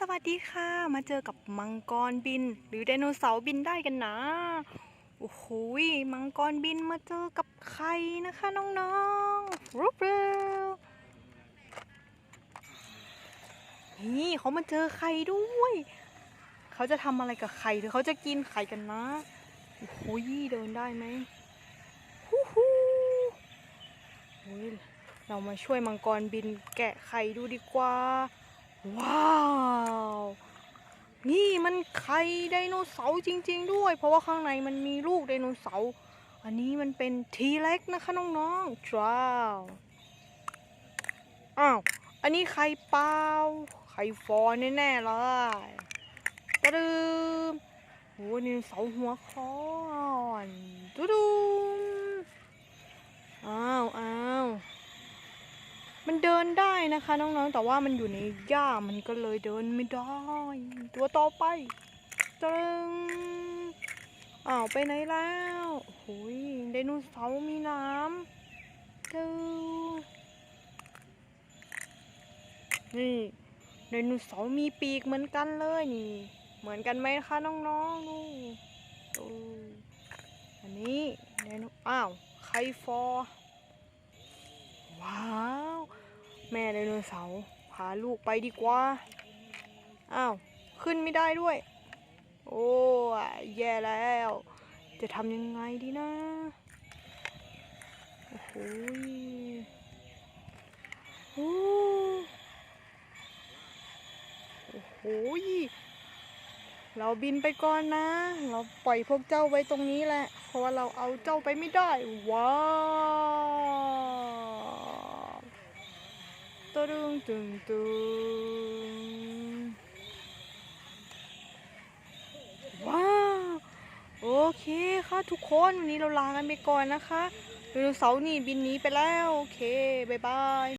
สวัสดีค่ะ มาเจอกับมังกรบิน หรือไดโนเสาร์บินได้กันนะ โอ้โหมังกรบินมาเจอกับไข่นะคะน้องๆรูปเร็วนี่เขามาเจอไข่ด้วย เขาจะทำอะไรกับไข่หรือเขาจะกินไข่กันนะ โอ้โหยเดินได้ไหมฮู้ฮู้เรามาช่วยมังกรบินแกะไข่ดูดีกว่า ว้าว นี่มันไข่ไดโนเสาร์จริง ๆ ด้วย เพราะว่าข้างในมันมีลูกไดโนเสาร์ อันนี้มันเป็นทีเล็กนะคะน้องๆจ้าวอ้าว อันนี้ไข่เปล่า ไข่ฟอนแน่ๆเลยตะดึมโอ้ไดโนเสาร์หัวคอนตุดุมอ้าวอ้าว มันเดินได้นะคะน้องๆ แต่ว่ามันอยู่ในหญ้ามันก็เลยเดินไม่ได้ ตัวต่อไปตึงอ้าวไปไหนแล้วโอ้ยไดโนเสาร์มีน้ำดูนี่ไดโนเสาร์มีปีกเหมือนกันเลยนี่ เหมือนกันไหมคะน้องๆดูดูอันนี้ไดโนอ้าวไคฟอร์ว้าว แม่ไดโนเสาร์พาลูกไปดีกว่า อ้าว ขึ้นไม่ได้ด้วย โอ้ยแย่แล้ว จะทำยังไงดีนะ โอ้โหยโอ้โหเราบินไปก่อนนะ เราปล่อยพวกเจ้าไว้ตรงนี้แหละ เพราะว่าเราเอาเจ้าไปไม่ได้ ว้าว ตึงตึงตึงว้าวโอเคค่ะทุกคนวันนี้เราลากันไปก่อนนะคะไดโนเสาร์นี่บินหนีไปแล้ว โอเค บ๊ายบาย